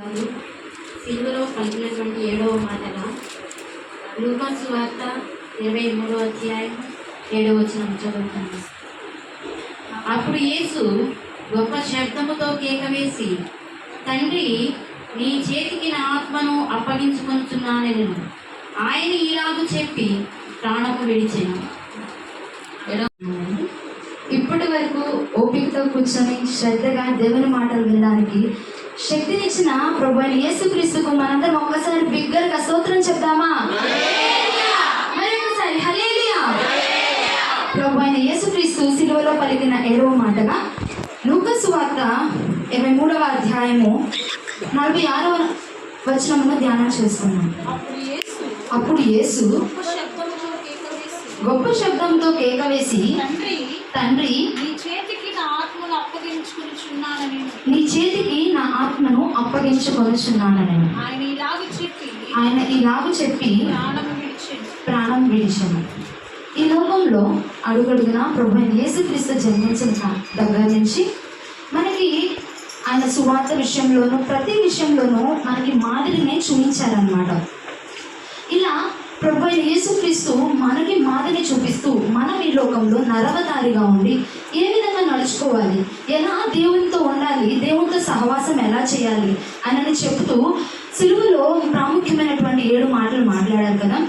వారు సిలువలో పలికినటువంటి ఏడవ మాటల లూకాస్ వార్త ఇరవై మూడో అధ్యాయం ఏడవ వచ్చిన చదువుతాను. అప్పుడు యేసు గొప్ప శబ్దముతో కేక వేసి తండ్రి నీ చేతికి నా ఆత్మను అప్పగించుకొనుచున్నానెను. ఆయన ఇలాగు చెప్పి ప్రాణము విడిచెను. ఇప్పటి వరకు ఓపికతో కూర్చొని శ్రద్ధగా దేవుని మాటలు వినడానికి శక్తినిచ్చిన ప్రభు అయిన యేసుక్రీస్తుకు మనందరం ఒక్కసారి బిగ్గరగా స్తోత్రం చెప్దామా? మరి ఒకసారి హల్లెలూయా! ప్రభు అయిన యేసుక్రీస్తు సిలువలో పలికిన ఏడవ మాటగా లూకసు వార్త ఇరవై మూడవ అధ్యాయము నలభై ఆరవ వచనమును ధ్యానం చేస్తున్నాం. అప్పుడు యేసు గొప్ప శబ్దంతో కేక వేసి తండ్రి తండ్రి నీ చేతికి నా ఆత్మను అప్పగించుకునిచున్నానని నీ చేతికి నా ఆత్మను అప్పగించుకొనుచున్నానని. ఆయన ఇలాగ చెప్పి ఆయన ఇలాగ చెప్పి ప్రాణం విడిచాను ఈ లోకంలో అడుగడుగున ప్రభు యేసుక్రీస్తు జన్మించిన దగ్గర నుంచి మనకి ఆయన సువార్త విషయంలోనూ ప్రతి విషయంలోనూ మనకి మాదిరినే చూపించారనమాట ప్రభు అయిన యేసుక్రీస్తు మనకి మాదిరి చూపిస్తూ మనం ఈ లోకంలో నరవతారిగా ఉండి ఏ విధంగా నడుచుకోవాలి? ఎలా దేవునితో ఉండాలి? దేవునితో సహవాసం ఎలా చేయాలి? అని చెప్తూ సిలువలో ప్రాముఖ్యమైనటువంటి ఏడు మాటలు మాట్లాడారు కదా.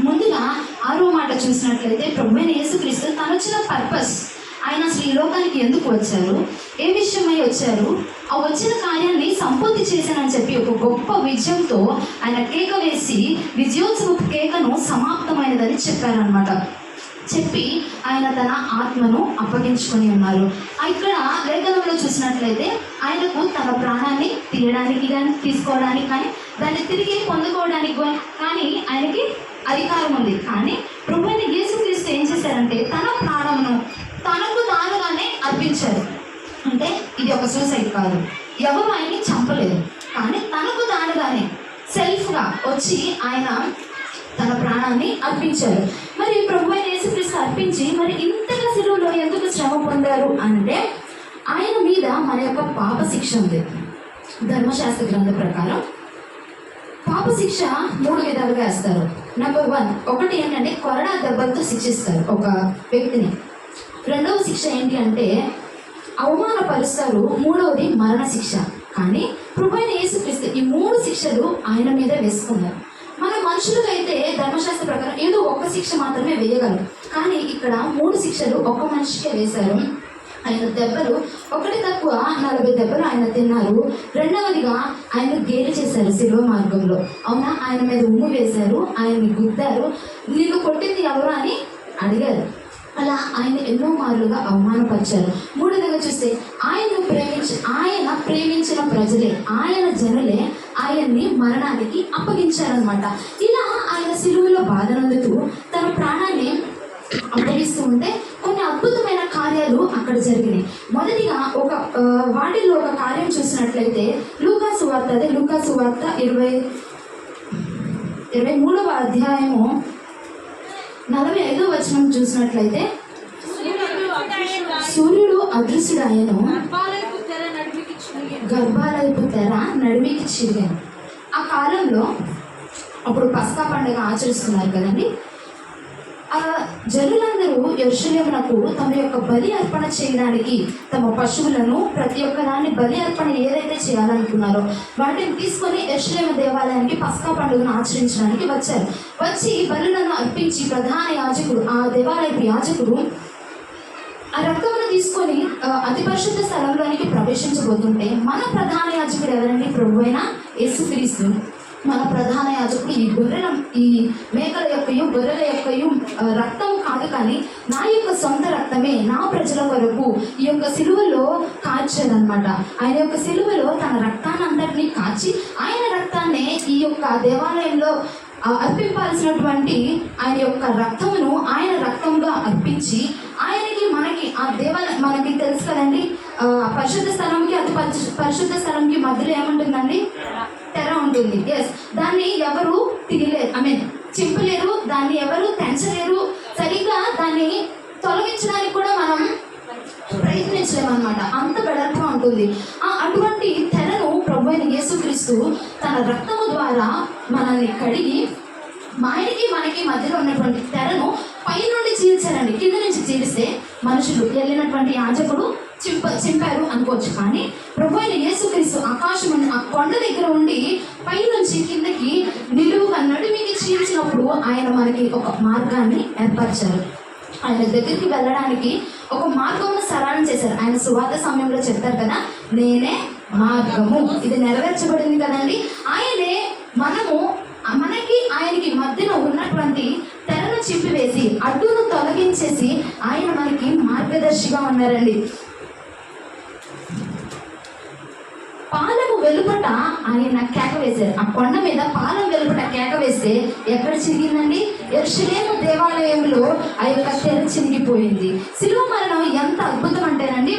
ముందుగా ఆరో మాట చూసినట్లయితే ప్రభు అయిన యేసుక్రీస్తు తనొచ్చిన పర్పస్ ఆయన అసలు ఈ లోకానికి ఎందుకు వచ్చారు? ఏ విషయమై వచ్చారు? ఆ వచ్చిన కార్యాన్ని సంపూర్తి చేశానని చెప్పి ఒక గొప్ప విజయంతో ఆయన కేక వేసి విజయోత్సవ కేకను సమాప్తమైనదని చెప్పారనమాట చెప్పి ఆయన తన ఆత్మను అప్పగించుకొని ఉన్నారు. ఇక్కడ లేఖనంలో చూసినట్లయితే ఆయనకు తన ప్రాణాన్ని తీయడానికి కానీ తీసుకోవడానికి కానీ దాన్ని తిరిగి పొందుకోవడానికి కానీ ఆయనకి అధికారం ఉంది. కానీ ప్రభు అయిన యేసుక్రీస్తు ఏం చేశారంటే తన ప్రాణమును తనకు తానుగానే అర్పించారు. అంటే ఇది ఒక సూసైడ్ కాదు. ఎవరు ఆయన్ని చంపలేదు. కానీ తనకు తానుగానే సెల్ఫ్గా వచ్చి ఆయన తన ప్రాణాన్ని అర్పించారు. మరి ప్రభు అయిన యేసుక్రీస్తు అర్పించి మరి ఇంతగా సిలువలో ఎందుకు శ్రమ పొందారు అంటే ఆయన మీద మన యొక్క పాప శిక్ష ఉంది. ధర్మశాస్త్ర గ్రంథ ప్రకారం పాప శిక్ష మూడు విధాలుగా వేస్తారు. నెంబర్ వన్ ఒకటి ఏంటంటే కొరడా దెబ్బలతో శిక్షిస్తారు ఒక వ్యక్తిని. రెండవ శిక్ష ఏంటి అంటే అవమానపరుస్తారు. మూడవది మరణ శిక్ష కానీ కృపైన యేసుక్రీస్తు ఈ మూడు శిక్షలు ఆయన మీద వేసుకున్నారు. మన మనుషులకైతే ధర్మశాస్త్ర ప్రకారం ఏదో ఒక శిక్ష మాత్రమే వేయగలరు. కానీ ఇక్కడ మూడు శిక్షలు ఒక మనిషికే వేశారు. ఆయన దెబ్బలు ఒకటి తక్కువ నలభై దెబ్బలు ఆయన తిన్నారు. రెండవదిగా ఆయన గేలి చేశారు శిలువ మార్గంలో. అవునా? ఆయన మీద ఉమ్ము వేశారు ఆయన్ని గుద్దారు. నీకు కొట్టింది ఎవరు? అని అడిగారు. అలా ఆయన ఎన్నో మార్లుగా అవమానపరిచారు. మూడోదిగా చూస్తే ఆయన ప్రేమించి ఆయన ప్రేమించిన ప్రజలే ఆయన జనులే ఆయన్ని మరణానికి అప్పగించారనమాట ఇలా ఆయన సిలువలో బాధనందుతూ తన ప్రాణాన్ని అప్పగిస్తూ ఉంటే కొన్ని అద్భుతమైన కార్యాలు అక్కడ జరిగినాయి. మొదటిగా ఒక వాటిల్లో ఒక కార్యం చూసినట్లయితే లూకాసు వార్త అదే లూకాసు వార్త ఇరవై ఇరవై మూడవ అధ్యాయము నలభై ఐదో వచనం చూసినట్లయితే సూర్యుడు అదృశ్యుడై అదృశ్యుడాయను గర్భాలయపు తెర గర్భాలయపు తెర నడిమికి చిరిగాను. ఆ కాలంలో అప్పుడు పస్కా పండుగ ఆచరిస్తున్నారు కదండి. ఆ జనులందరూ యెరూషలేమునకు తమ యొక్క బలి అర్పణ చేయడానికి తమ పశువులను ప్రతి ఒక్క దాన్ని బలి అర్పణ ఏదైతే చేయాలనుకున్నారో వాటిని తీసుకొని యెరూషలేము దేవాలయానికి పస్కా పండుగను ఆచరించడానికి వచ్చారు. వచ్చి బలులను అర్పించి ప్రధాన యాజకుడు ఆ దేవాలయపు యాజకుడు ఆ రక్తమును తీసుకొని అతి పరిశుద్ధ స్థలంలోనికి ప్రవేశించబోతుంటే మన ప్రధాన యాజకుడు ఎవరండి? ప్రభు అయినా యేసుక్రీస్తు. మన ప్రధాన యాజకుడు ఈ గొర్రెల ఈ మేకల యొక్కయు గొర్రెల యొక్కయు రక్తం కాదు కానీ నా యొక్క సొంత రక్తమే నా ప్రజల కొరకు ఈ యొక్క సిలువలో కాల్చారనమాట ఆయన యొక్క సిలువలో తన రక్తాన్ని అంతటినీ కాచి ఆయన రక్తాన్నే ఈ యొక్క దేవాలయంలో అర్పింపాల్సినటువంటి ఆయన యొక్క రక్తమును ఆయన రక్తంగా అర్పించి ఆయనకి మనకి ఆ దేవాలయం మనకి తెలుసు కదండి పరిశుద్ధ స్థలంకి అతి పరిశు- పరిశుద్ధ స్థలంకి మధ్యలో ఏముంటుందండి? తెర ఉంటుంది. ఎస్ దాన్ని ఎవరు తినలేరు. ఐ మీన్ చింపలేరు దాన్ని ఎవరు తెంచలేరు. సరిగ్గా దాన్ని తొలగించడానికి కూడా మనం ప్రయత్నించలేమన్నమాట. అంత బెడర్గా ఉంటుంది. ఆ అటువంటి తెరను ప్రభు అయిన యేసుక్రీస్తు తన రక్తము ద్వారా మనల్ని కడిగి మా ఆయనకి మనకి మధ్యలో ఉన్నటువంటి తెరను పైనుండి చీల్చారండి. కింద నుంచి చీలిస్తే మనుషులు వెళ్ళినటువంటి యాజకుడు చింప చింపారు అనుకోవచ్చు. కానీ ప్రభు అయిన యేసుక్రీస్తు ఆకాశం ఉన్న ఆ కొండ దగ్గర ఉండి పైనుంచి కిందకి నిలువుగా నడుమికి చీల్చినప్పుడు ఆయన మనకి ఒక మార్గాన్ని ఏర్పరిచారు. ఆయన దగ్గరికి వెళ్ళడానికి ఒక మార్గమును సరళం చేశారు. ఆయన సువార్త సమయంలో చెప్తారు కదా నేనే మార్గము. ఇది నెరవేర్చబడింది కదండి. ఆయనే మనము మనకి ఆయనకి మధ్యన ఉన్నటువంటి తెరను చింపివేసి అడ్డును తొలగించేసి ఆయన మనకి మార్గదర్శిగా ఉన్నారండి. పాలము వెలుపట ఆయన కేక వేశారు. ఆ కొండ మీద పాలం వెలుపట కేక వేస్తే ఎక్కడ చిరిగిందండి? ఎరుషలేము దేవాలయంలో ఆ యొక్క తెర చిరిగిపోయింది. శిలువ మరణం ఎంత అద్భుతం అంటేనండి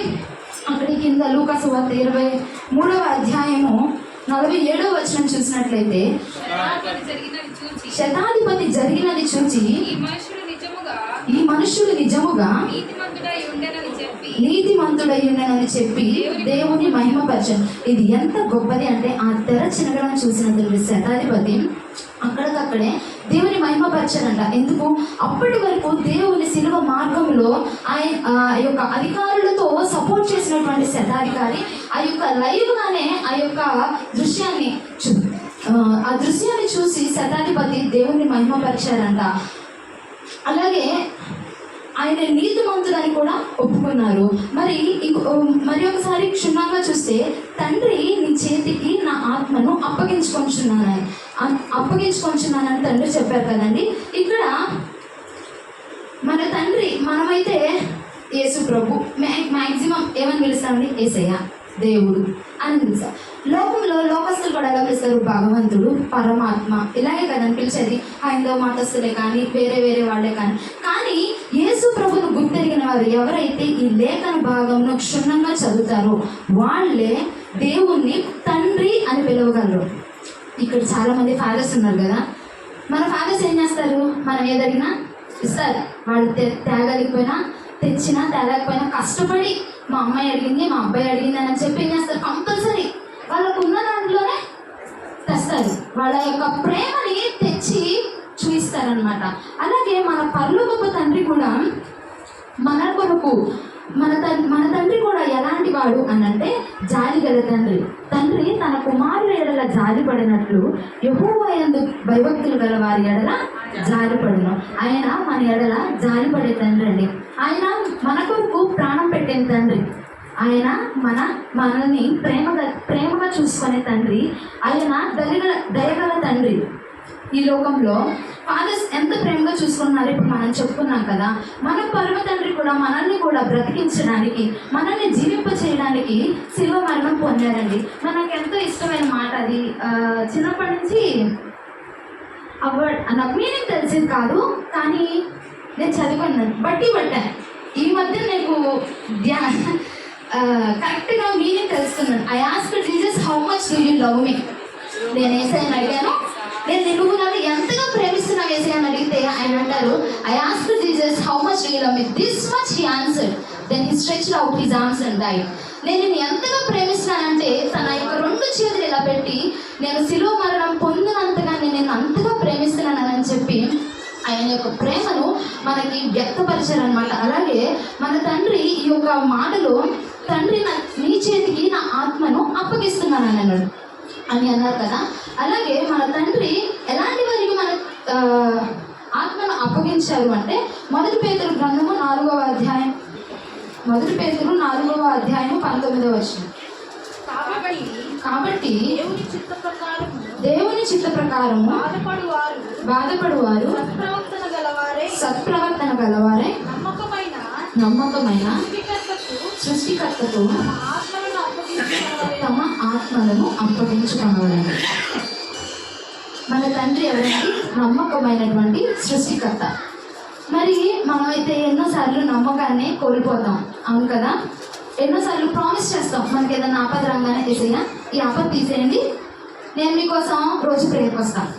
అక్కడి కింద లూకాసు వార్త ఇరవై మూడవ అధ్యాయము నలభై ఏడవ వచనం చూసినట్లయితే శతాధిపతి జరిగినది చూచి. ఈ మనుషుడు మనుష్యుడు నిజముగా నీతిమంతుడై ఉండెనని చెప్పి చెప్పి దేవుని మహిమపరచను. ఇది ఎంత గొప్పది అంటే ఆ తెర చినగడం చూసినందుకు శతాధిపతి అక్కడికక్కడే దేవుని మహిమపరచారంట ఎందుకు? అప్పటి వరకు దేవుని శిలువ మార్గంలో ఆయన ఆ యొక్క అధికారులతో సపోర్ట్ చేసినటువంటి శతాధికారి ఆ యొక్క లైవ్గానే ఆ యొక్క దృశ్యాన్ని చూ ఆ దృశ్యాన్ని చూసి శతాధిపతి దేవుని మహిమపరిచారంట. అలాగే ఆయన నీతిమంతుడని కూడా ఒప్పుకున్నారు. మరి మరి ఒకసారి క్షుణ్ణంగా చూస్తే తండ్రి నీ చేతికి నా ఆత్మను అప్పగించుకొంచున్నాను. అప్పగించుకొంచున్నానని తండ్రి చెప్పారు కదండి. ఇక్కడ మన తండ్రి మనమైతే యేసు ప్రభు. మ్యాక్సిమం ఏమని పిలుస్తామండి? ఏసయ్య దేవుడు అని పిలుస్తాం లోకంలో లోకస్తులు కూడా ఎలా పిలుస్తారు? భగవంతుడు పరమాత్మ ఇలాగే కదని పిలిచేది. హైందవ మతస్థులే కానీ వేరే వేరే వాళ్ళే కానీ. కానీ ప్రభును గుర్తెరిగిన వారు ఎవరైతే ఈ లేఖన భాగంను క్షుణ్ణంగా చదువుతారో వాళ్ళే దేవుణ్ణి తండ్రి అని పిలవగలరు. ఇక్కడ చాలా మంది ఫాదర్స్ ఉన్నారు కదా. మన ఫాదర్స్ ఏం చేస్తారు? మనం ఏదడిగినా ఇస్తారు వాళ్ళు తే తేగలిగిపోయినా తెచ్చినా తేలేకపోయినా కష్టపడి మా అమ్మాయి అడిగింది మా అబ్బాయి అడిగింది అని చెప్పి ఏం చేస్తారు? కంపల్సరీ వాళ్ళకు ఉన్న దాంట్లోనే తెస్తారు. వాళ్ళ యొక్క ప్రేమని తెచ్చి చూపిస్తారనమాట అలాగే మన పర్లోకపు తండ్రి కూడా మన కొరకు మన తండ్రి మన తండ్రి కూడా ఎలాంటి వాడు అని అంటే జాలి గల తండ్రి. తండ్రి తన కుమారుల ఎడల జాలి పడినట్లు యహోవా భయభక్తులు గల వారి ఎడల జాలి పడును. ఆయన మన ఎడల జాలి పడే తండ్రి అండి. ఆయన మన కొరకు ప్రాణం పెట్టిన తండ్రి. ఆయన మన మనల్ని ప్రేమగా ప్రేమగా చూసుకునే తండ్రి. ఆయన దయగల దయగల తండ్రి. ఈ లోకంలో ఫాదర్స్ ఎంత ప్రేమగా చూసుకున్నారు ఇప్పుడు మనం చెప్పుకున్నాం కదా. మన పరమ తండ్రి కూడా మనల్ని కూడా బ్రతికించడానికి మనల్ని జీవింప చేయడానికి శిల్వ మరణం పొందారండి. మనకు ఎంతో ఇష్టమైన మాట అది. చిన్నప్పటి నుంచి ఆ నాకు మీనింగ్ తెలిసింది కాదు కానీ నేను చదివాను బట్టి పట్టాను. ఈ మధ్య నాకు ధ్యా కరెక్ట్గా మీనింగ్ తెలుసుకున్నాను I ask Jesus how much do you love me నేను ఏసైనా అడిగాను? నేను నిన్ను నన్ను ఎంతగా ప్రేమిస్తున్నావు వేసి అని అడిగితే ఆయన అంటారు I ask Jesus how much you love me this much he answer then he stretch out his answer and నేను నిన్ను ఎంతగా ప్రేమిస్తున్నానంటే తన యొక్క రెండు చేతులు ఇలా పెట్టి నేను శిలువ మరణం పొందినంతగా నేను నేను అంతగా ప్రేమిస్తున్నానని చెప్పి ఆయన యొక్క ప్రేమను మనకి వ్యక్తపరిచారనమాట అలాగే మన తండ్రి ఈ యొక్క మాటలో తండ్రి నా నీ చేతికి నా ఆత్మను అప్పగిస్తున్నాను అన్నాడు. అని అన్నారు కదా. అలాగే మన తండ్రి ఎలాంటి వారికి మన ఆత్మను అప్పగించారు అంటే మొదటి పేతురు గ్రంథము నాలుగవ అధ్యాయం. మొదటి పేతురు నాలుగవ అధ్యాయం పంతొమ్మిదవ వచ్చిన కాబట్టి దేవుని చిత్త ప్రకారము దేవుని చిత్త ప్రకారము బాధపడు వారు బాధపడువారు సత్ప్రవర్తన గలవారే సత్ప్రవర్తన గలవారే నమ్మకమైన సృష్టికర్తకు తమ ఆత్మలను అప్పగించుకోవాలి మన తండ్రి ఎవరండి నమ్మకమైనటువంటి సృష్టికర్త. మరి మనమైతే ఎన్నోసార్లు నమ్మకాన్ని కోల్పోతాం. అవును కదా? ఎన్నోసార్లు ప్రామిస్ చేస్తాం. మనకి ఏదైనా ఆపద రాగానే తీసేయా ఈ ఆపద తీసేయండి. నేను మీకోసం రోజు ప్రేయర్కి వస్తాను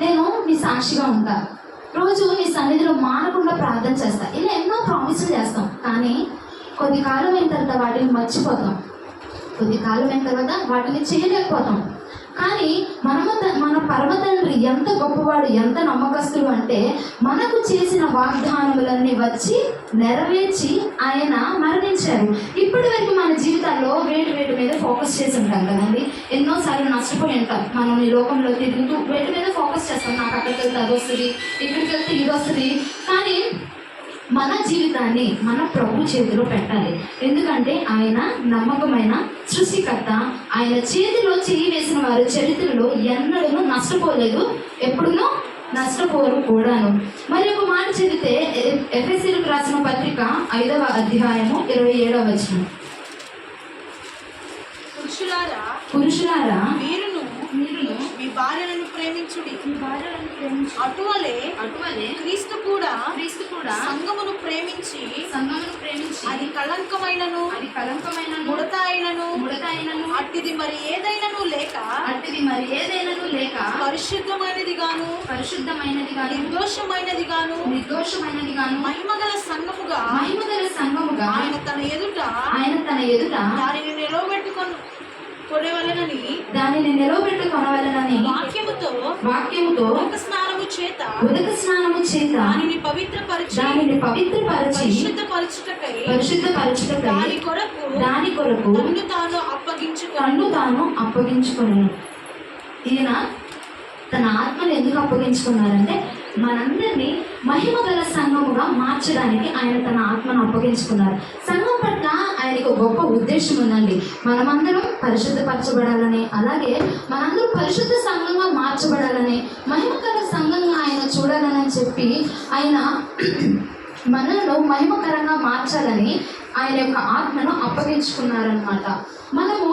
నేను మీ సాక్షిగా ఉంటాను రోజు నీ సన్నిధిలో మానకుండా ప్రార్థన చేస్తా. ఇలా ఎన్నో ప్రామిసులు చేస్తాం. కానీ కొద్ది కాలం అయిన తర్వాత వాటిని మర్చిపోతాం. కొద్ది కాలం అయిన తర్వాత వాటిని చేయలేకపోతాం. కానీ మనము మన పరమ తండ్రి ఎంత గొప్పవాడు ఎంత నమ్మకస్తుడు అంటే మనకు చేసిన వాగ్దానములన్నీ వచ్చి నెరవేర్చి ఆయన మరణించారు. ఇప్పటి వరకు మన జీవితాల్లో వేటి వేటి మీద ఫోకస్ చేసి ఉంటాం కదండి. ఎన్నోసార్లు నష్టపోయి ఉంటాం. మనం ఈ లోకంలో తిరుగుతూ వేటి మీద ఫోకస్ చేస్తాం. నాకు అక్కడికి వెళ్తే అది వస్తుంది ఇక్కడికి వెళ్తే ఇది వస్తుంది. కానీ మన జీవితాన్ని మన ప్రభు చేతిలో పెట్టాలి. ఎందుకంటే ఆయన నమ్మకమైన సృష్టికర్త. ఆయన చేతిలో చేయి వేసిన వారు చరిత్రలో ఎన్నడూ నష్టపోలేదు. ఎప్పుడునూ నష్టపోరు కూడాను. మరి ఒక మాట చదివితే ఎఫ్ఎస్సీలకు రాసిన పత్రిక ఐదవ అధ్యాయము ఇరవై ఏడవ వచనం. పురుషులారా పురుషులారా మీరును మీరును మీ భార్యలను ప్రేమించుడి. మీ భార్యలను ప్రేమించు అటువలే అటువలే క్రీస్తు కూడా క్రీస్తు కూడా సంఘమును ప్రేమించి సంఘమును ప్రేమించి అది కళంకమైనను అది కలంకమైన ముడత అయినను ముడత అయినను అట్టిది మరి ఏదైనను లేక అట్టిది మరి ఏదైనాను లేక పరిశుద్ధమైనది గాను పరిశుద్ధమైనది గాను నిర్దోషమైనది గాను నిర్దోషమైనది గాను మహిమగల సంఘముగా మహిమగల సంఘముగా ఆయన తన ఎదుట ఆయన తన ఎదుట దానిని నిలవబెట్టుకొని. కొడవలనని దానిని నిలవబెట్టుకొనవలనని వాక్యముతో వాక్యముతో ఒక స్నానము చేత ఉదక స్నానము చేత దానిని పవిత్రపరిచి దానిని పవిత్రపరచి పరిశుద్ధపరచుటకై పరిశుద్ధపరచుటకై దాని కొరకు దాని కొరకు తన్ను తాను అప్పగించుకొని. తన్ను తాను అప్పగించుకున్నాను ఈయన తన ఆత్మను ఎందుకు అప్పగించుకున్నారంటే మనందరినీ మహిమ గల సంఘముగా మార్చడానికి ఆయన తన ఆత్మను అప్పగించుకున్నారు. సంఘం దానికి ఆయనకు గొప్ప ఉద్దేశం ఉందండి. మనమందరం పరిశుద్ధపరచబడాలని అలాగే మనందరూ పరిశుద్ధ సంఘంగా మార్చబడాలని మహిమకర సంఘంగా ఆయన చూడాలని చెప్పి ఆయన మనలను మహిమకరంగా మార్చాలని ఆయన యొక్క ఆత్మను అప్పగించుకున్నారనమాట మనము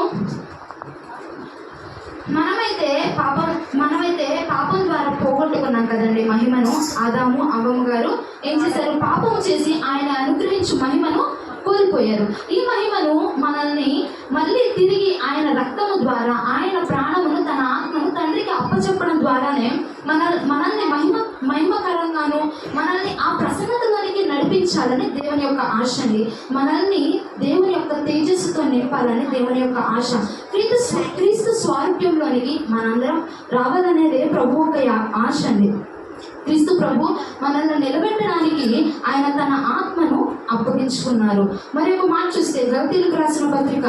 మనమైతే పాపం మనమైతే పాపం ద్వారా పోగొట్టుకున్నాం కదండి మహిమను. ఆదాము అవము గారు ఏం చేశారు? పాపం చేసి ఆయన అనుగ్రహించు మహిమను కోల్పోయారు. ఈ మహిమను మనల్ని మళ్ళీ తిరిగి ఆయన రక్తము ద్వారా ఆయన ప్రాణమును తన ఆత్మను తండ్రికి అప్పచెప్పడం ద్వారానే మన మనల్ని మహిమ మహిమకరంగాను మనల్ని ఆ ప్రసన్నతలోనికి నడిపించాలని దేవుని యొక్క ఆశ అండి. మనల్ని దేవుని యొక్క తేజస్సుతో నింపాలని దేవుని యొక్క ఆశ. క్రీస్తు క్రీస్తు స్వారూప్యంలోనికి మనందరం రావాలనేదే ప్రభు యొక్క యా- ఆశ అండి. క్రీస్తు ప్రభు మనల్ని నిలబెట్టడానికి ఆయన తన ఆత్మను అప్పగించుకున్నారు. మరి ఒక మాట చూస్తే గౌతీలకు రాసిన పత్రిక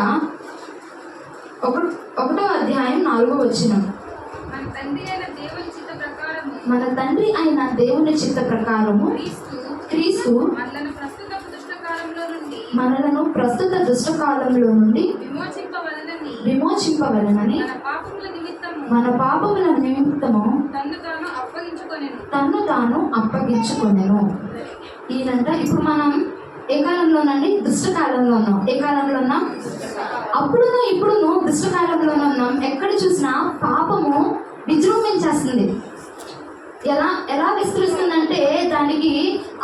ఒక ఒకటో అధ్యాయం నాలుగో వచ్చిన మన తండ్రి అయిన దేవుని చిత్త ప్రకారము మన తండ్రి అయిన దేవుని చిత్త ప్రకారము క్రీస్తు మనలను ప్రస్తుత దుష్టకాలంలో నుండి మనలను ప్రస్తుత దుష్టకాలంలో నుండి విమోచింపవలనని విమోచింపవలనని మన పాపముల నిమిత్తము మన పాపముల నిమిత్తము తన్ను తాను అప్పగించుకొనెను. తన్ను తాను అప్పగించుకొనెను. ఈయనంట ఇప్పుడు మనం ఏ కాలంలోనండి? దుష్టకాలంలో ఉన్నాం ఏ కాలంలో ఉన్నాం అప్పుడును ఇప్పుడును దుష్టకాలంలోనే ఉన్నాం ఎక్కడ చూసినా పాపము విజృంభించేస్తుంది. ఎలా ఎలా విస్తరిస్తుందంటే దానికి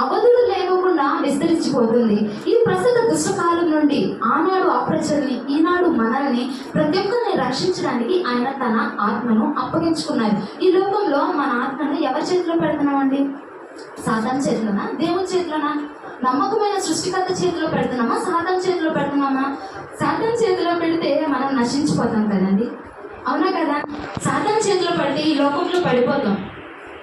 అవధులు లేకుండా విస్తరించిపోతుంది. ఈ ప్రస్తుత దుష్టకాలం నుండి ఆనాడు అప్రజల్ని ఈనాడు మనల్ని ప్రతి ఒక్కరిని రక్షించడానికి ఆయన తన ఆత్మను అప్పగించుకున్నారు. ఈ లోకంలో మన ఆత్మను ఎవరి చేతిలో పెడుతున్నామండి? సాధారణ చేతిలోనా? దేవుని చేతిలోనా? నమ్మకమైన సృష్టికర్త చేతిలో పెడుతున్నామా? సాధారణ చేతిలో పెడుతున్నామా? సాతాన్ చేతిలో పెడితే మనం నశించిపోతాం కదండి. అవునా కదా? సాతాన్ చేతిలో పడితే ఈ లోకంలో పడిపోతాం.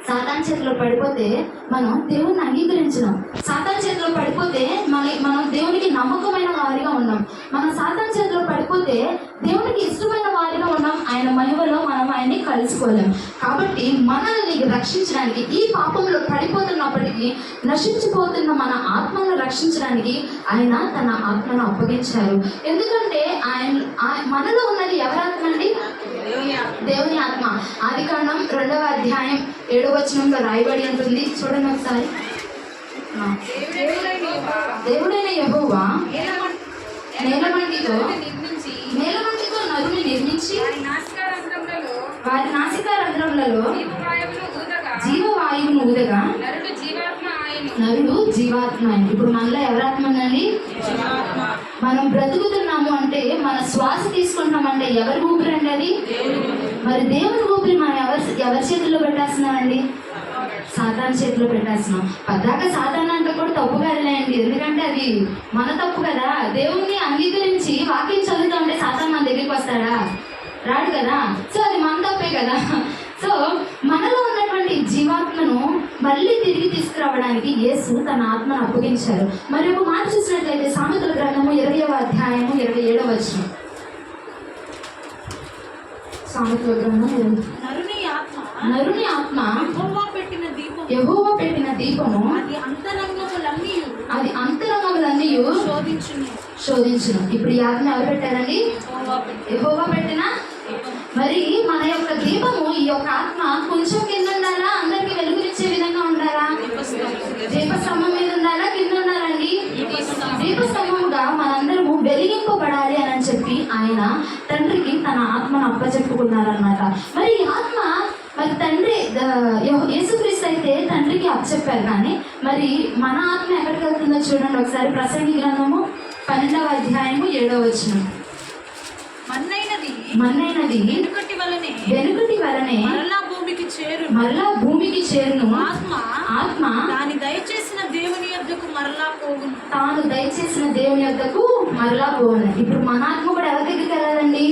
సాతాన్ చేతిలో పడిపోతే మనం దేవుణ్ణి అంగీకరించినాం. సాతాన్ చేతిలో పడిపోతే మన మనం దేవునికి నమ్మకమైన వారిగా ఉన్నాం. మనం సాతాన్ చేతిలో పడిపోతే దేవునికి ఇష్టమైన వారిగా ఉన్నాం. ఆయన మహిమలో మనం ఆయన్ని కలుసుకోలేం కాబట్టి మనల్ని రక్షించడానికి ఈ పాపంలో పడిపోతున్నప్పటికీ నశించిపోతున్న మన ఆత్మను రక్షించడానికి ఆయన తన ఆత్మను అప్పగించారు. ఎందుకంటే ఆయన మనలో ఉన్నది ఎవరి ఆత్మ అండి దేవుని ఆత్మ. ఆది కాండం రెండవ అధ్యాయం ఏడవ వచనంలో రాయబడి ఉంటుంది. చూడండి ఒకసారి. దేవుడైన యెహోవా నేలమంటితో నేలమంటితో నరుని నిర్మించి వారి నాసికారంధ్రములలో నాసికా రంధ్రములలో జీవవాయువును ఊదగా నరుడు జీవాత్మ ఆయను ఇప్పుడు మనలో ఎవరాత్మ అండి మనం బ్రతుకుతున్నాము అంటే మన శ్వాస తీసుకుంటున్నామంటే ఎవరి ఊపిరి అండి అది? మరి దేవుని ఊపిరి మనం ఎవరి ఎవరి చేతుల్లో పెట్టేస్తున్నామండి? సాతాన్ చేతిలో పెట్టేస్తున్నాం. పద్దాక సాతాన్ అంటే కూడా తప్పు కదలేండి. ఎందుకంటే అది మన తప్పు కదా. దేవుణ్ణి అంగీకరించి వాక్యం చదువుతామంటే సాతాన్ మన దగ్గరికి వస్తాడా? రాడు కదా? సో అది మన తప్పే కదా? సో మనలో ఉన్నటువంటి జీవాత్మను మళ్ళీ తిరిగి తీసుకురావడానికి యేసు తన ఆత్మను అప్పగించారు. మరి ఒక మాట చూసినట్లయితే సామెతల గ్రంథము ఇరవయవ అధ్యాయము ఇరవై ఏడవ వచ్చిన సామెతల గ్రంథం నరుని ఆత్మ. పెట్టిన దీపం యహోవ పెట్టిన దీపము. అది అంతరంగములన్నీ అది అంతరంగములన్నీ శోధించును. శోధించును. ఇప్పుడు ఈ ఆత్మ ఎవరు పెట్టారండి? యహోవా పెట్టిన మరి మన యొక్క దీపము ఈ యొక్క ఆత్మ కొంచెం కింద ఉండాలా? అందరికి వెలుగునిచ్చే విధంగా ఉండాలా? దీపస్తంభం మీద ఉండాలా? కింద ఉండాలండి. దీపస్తంభముగా మనందరము వెలిగింపబడాలి అని చెప్పి ఆయన తండ్రికి తన ఆత్మను అప్పచెప్పుకున్నారనమాట మరి ఈ ఆత్మ మరి తండ్రి యేసుక్రీస్తు అయితే తండ్రికి అప్పచెప్పారు కానీ మరి మన ఆత్మ ఎక్కడికి వెళ్తుందో చూడండి. ఒకసారి ప్రసంగి గ్రంథము పన్నెండవ అధ్యాయము ఏడవ వచనం. మన్నైనది వెనుకటి వలనే వెనుకటి వలనే మరలా భూమికి చేరు మరలా భూమికి చేరును. ఆత్మ ఆత్మ దాని దయచేసిన దేవుని యొద్దకు మరలా పోగును తాను దయచేసిన దేవుని యొద్దకు మరలా పోను ఇప్పుడు మన ఆత్మ కూడా ఎవరి దగ్గరికి వెళ్ళాలండి?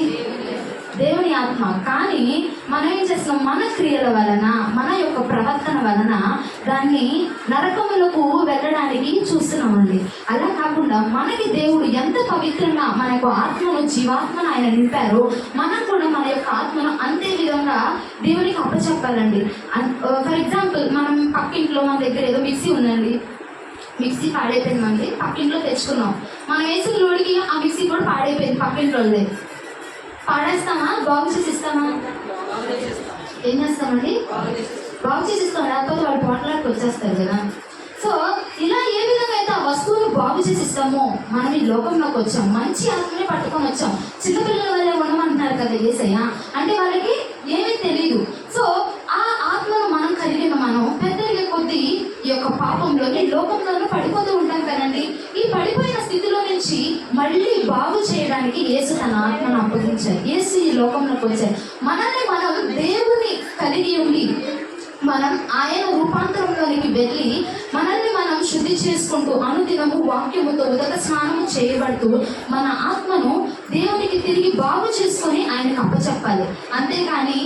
దేవుని ఆత్మ. కానీ మనం ఏం చేస్తున్నాం? మన క్రియల వలన మన యొక్క ప్రవర్తన వలన దాన్ని నరకములకు వెళ్ళడానికి చూస్తున్నామండి అలా కాకుండా మనకి దేవుడు ఎంత పవిత్రంగా మన యొక్క ఆత్మను జీవాత్మను ఆయన నింపారో మనం కూడా మన యొక్క ఆత్మను అంతే విధంగా దేవునికి అప్పచెప్పాలండి. ఫర్ ఎగ్జాంపుల్ మనం పక్కింట్లో మన దగ్గర ఏదో మిక్సీ ఉందండి. మిక్సీ పాడైపోయిందండి. పక్కింట్లో తెచ్చుకున్నాం. మనం వేసిన లోడికి ఆ మిక్సీ కూడా పాడైపోయింది పక్కింట్లోదే పాడేస్తామా? బాగు చేసి ఇస్తామా? ఏం చేస్తామండి? బాగు చేసి ఇస్తాం. లేకపోతే వాళ్ళు పోట్లాడికి వచ్చేస్తారు కదా సో ఇలా ఏ విధంగా అయితే ఆ వస్తువును బాగు చేసి ఇస్తామో మనం ఈ లోకంలోకి వచ్చాం. మంచి ఆత్మని పట్టుకొని వచ్చాం. చిన్నపిల్లల వల్లే ఉండమంటున్నారు కదా ఏసయ్య. అంటే వాళ్ళకి ఏమీ తెలియదు సో ఆ ఆత్మను మనం కలిగిన మనం పెద్దరిగే కొద్దీ ఈ యొక్క పాపంలోని లోకంలోనూ పడిపోతూ ఉంటాం కదండి. ఈ పడిపోయిన స్థితిలో నుంచి మళ్ళీ బాగు చేయడానికి యేసు తన ఆత్మను అప్పగించారు యేసు ఈ లోకంలోకి వచ్చారు మనల్ని మనం దేవుని కలిగి ఉండి మనం ఆయన రూపాంతరంలోనికి వెళ్ళి మనల్ని మనం శుద్ధి చేసుకుంటూ అనుదినము వాక్యముతో ఉదక స్నానము చేయబడుతూ మన ఆత్మను దేవునికి తిరిగి బాగు చేసుకొని ఆయనకు అప్పచెప్పాలి. అంతేకాని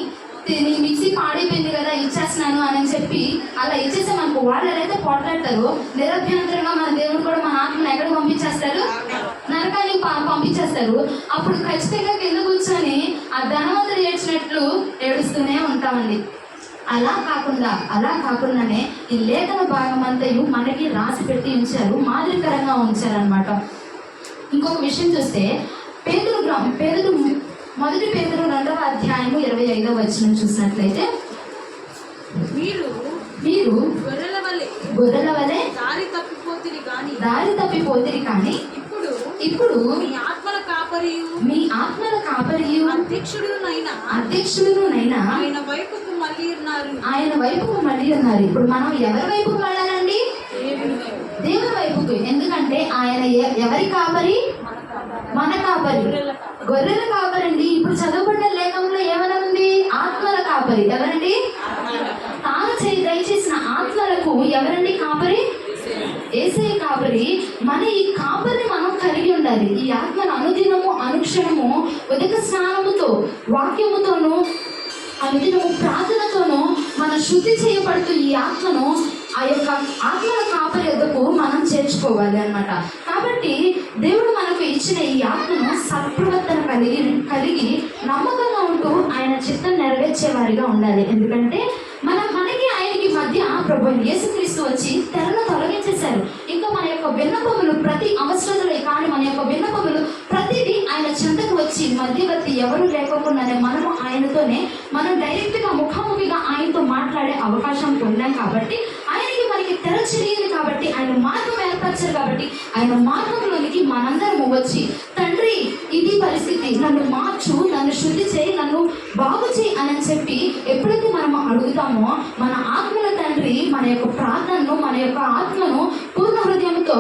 నీ మిక్సీ పాడైపోయింది కదా ఇచ్చేస్తున్నాను అని చెప్పి అలా ఇచ్చేస్తే మనకు వాళ్ళు ఎవరైతే పోట్లాడతారో నిరభ్యంతరంగా మన దేవుడు కూడా మన ఆత్మను ఎక్కడ పంపించేస్తారు? నరకానికి పంపించేస్తారు. అప్పుడు ఖచ్చితంగా కింద కూర్చొని ఆ ధనవంతుడు ఏడ్చినట్లు ఏడుస్తూనే ఉంటామండి. అలా కాకుండా అలా కాకుండానే ఈ లేఖన భాగం అంతయు మనకి రాసి పెట్టి ఉంచారు మాదిరికరంగా ఉంచారనమాట ఇంకొక విషయం చూస్తే పేదలు గ్రామం పేదలు మొదటి పేదరు రెండవ అధ్యాయము ఇరవై ఐదవ వచనం చూసినట్లయితే మీరు మీరు గొర్రెల వలె గొర్రెల వలె దారి తప్పిపోతిరి గాని. దారి తప్పిపోతిరి కానీ ఇప్పుడు ఇప్పుడు మీ ఆత్మల కాపరియు మీ ఆత్మల కాపరియు అధ్యక్షుడునైన అధ్యక్షుడునైనా ఆయన వైపుకు మళ్ళీ ఉన్నారు. ఆయన వైపుకు మళ్ళీ ఉన్నారు. ఇప్పుడు మనం ఎవరి వైపుకు వెళ్ళాలండి? దేవుని వైపు. వైపుకు. ఎందుకంటే ఆయన ఎవరి కాపరి? మన కాపరి. గొర్రెల కాపరండి. ఇప్పుడు చదవబడిన లేఖంలో ఏమైనా ఉంది? ఆత్మల కాపరి. ఎవరండి? తాను చేయి దయచేసిన ఆత్మలకు ఎవరండి కాపరి? ఏసే కాపరి. మన ఈ కాపరిని మనం కలిగి ఉండాలి. ఈ ఆత్మను అనుదినము అనుక్షణము ఉదక స్నానముతో వాక్యముతోనూ అనుదినము ప్రార్థనతోనూ మన శుద్ధి చేయబడుతూ ఈ ఆత్మను ఆ యొక్క ఆత్మల కాపరి మనం చేర్చుకోవాలి అన్నమాట. కాబట్టి దేవుడు మనకు ఇచ్చిన ఈ ఆత్మను సత్ప్రవర్తన కలిగి కలిగి నమ్మకంగా ఉంటూ ఆయన చిత్తం నెరవేర్చే వారిగా ఉండాలి. ఎందుకంటే మన మనకి ఆయనకి మధ్య ప్రభు యేసుక్రీస్తు వచ్చి తెరను తొలగించేశారు. ఇంకా మన యొక్క విన్నపములు ప్రతి అవసరతలే కానీ మన యొక్క విన్నపములు ప్రతిదీ ఆయన చెంతకు వచ్చి మధ్యవర్తి ఎవరు లేకోకుండానే మనము ఆయనతోనే మనం డైరెక్ట్గా ముఖాముఖిగా ఆయనతో మాట్లాడే అవకాశం పొందాం కాబట్టి ఆయనకి కాబట్టి ఆయన మార్గం ఏర్పరిచారు కాబట్టి ఆయన మార్గంలోనికి మనందరం వచ్చి తండ్రి ఇది పరిస్థితి. నన్ను మార్చు నన్ను శుద్ధి చేయి నన్ను బాగు చేయి అని చెప్పి ఎప్పుడైతే మనం అడుగుతామో మన ఆత్మల తండ్రి మన యొక్క ప్రార్థనను మన యొక్క ఆత్మను పూర్ణ హృదయంతో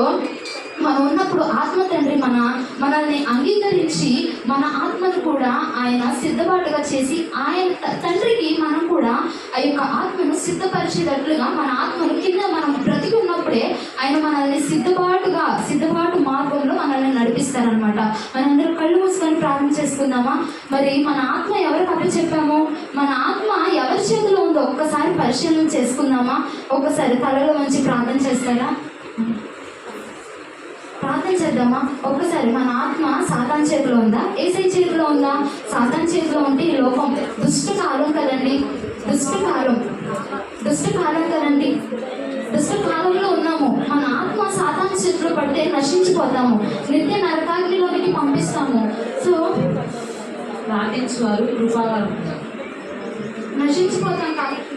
మనం ఉన్నప్పుడు ఆత్మ తండ్రి మన మనల్ని అంగీకరించి మన ఆత్మను కూడా ఆయన సిద్ధపాటుగా చేసి ఆయన తండ్రికి మనం కూడా ఆ యొక్క ఆత్మను సిద్ధపరిచేటట్లుగా మన ఆత్మను కింద మనం బ్రతికి ఉన్నప్పుడే ఆయన మనల్ని సిద్ధపాటుగా సిద్ధపాటు మార్గంలో మనల్ని నడిపిస్తారనమాట మనందరూ కళ్ళు మూసుకొని ప్రార్థన చేసుకుందామా? మరి మన ఆత్మ ఎవరికి అప్పచెప్పాము? మన ఆత్మ ఎవరి చేతిలో ఉందో ఒక్కసారి పరిశీలన చేసుకుందామా? ఒక్కసారి తలలో మంచి ప్రార్థన చేస్తారా? ప్రార్థన చేద్దామా? ఒక్కసారి మన ఆత్మ సాతాన్ చేతిలో ఉందా? ఏసై చేతిలో ఉందా? సాతాన్ చేతిలో ఉంటే ఈ లోకం దుష్ట కాలం కదండి. దుష్ట కాలం. దుష్ట కాలం కదండి. దుష్ట కాలంలో ఉన్నాము. మన ఆత్మ సాతాన్ చేతిలో పడితే నశించిపోతాము. నిత్య నరకాగ్నిలోనికి పంపిస్తాము. సో ప్రార్థించేవారు కృపావారు. నశించిపోతాం కాబట్టి